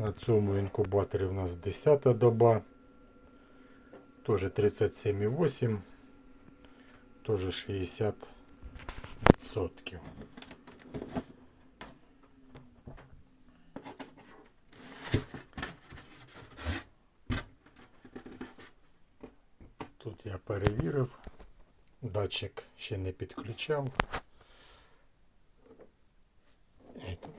На цьому інкубаторі у нас 10 доба. Тоже 37,8. Тоже 60%. Тут я перевірив. Датчик ще не підключав. І тут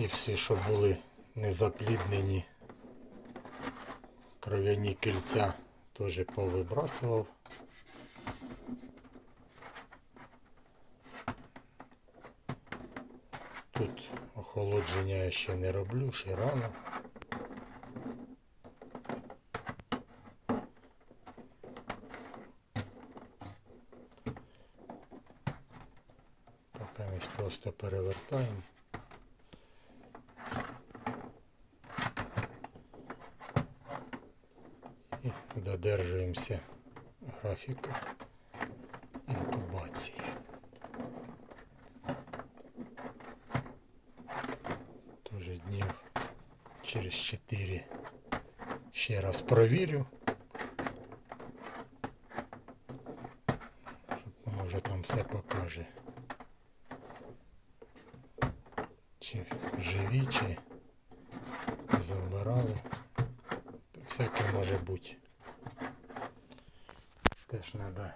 ті всі, що були незапліднені кров'яні кільця, теж повибрасував. Тут охолодження я ще не роблю, ще рано. Поки ми просто перевертаємо. Додержуємося графіка інкубації. Тоже днів через 4 ще раз провірю. Може там все покаже. Чи живі, чи завмирали. Всяке може бути. Теж треба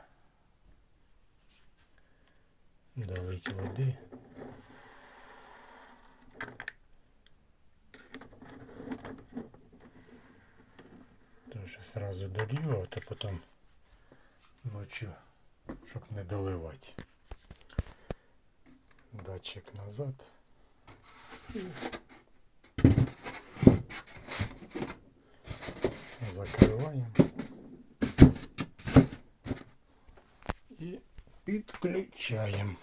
долити води. Тоже сразу долью, а то потом ночью, щоб не доливати. Датчик назад. Підключаємо.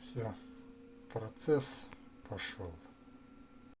Все, процесс пошел.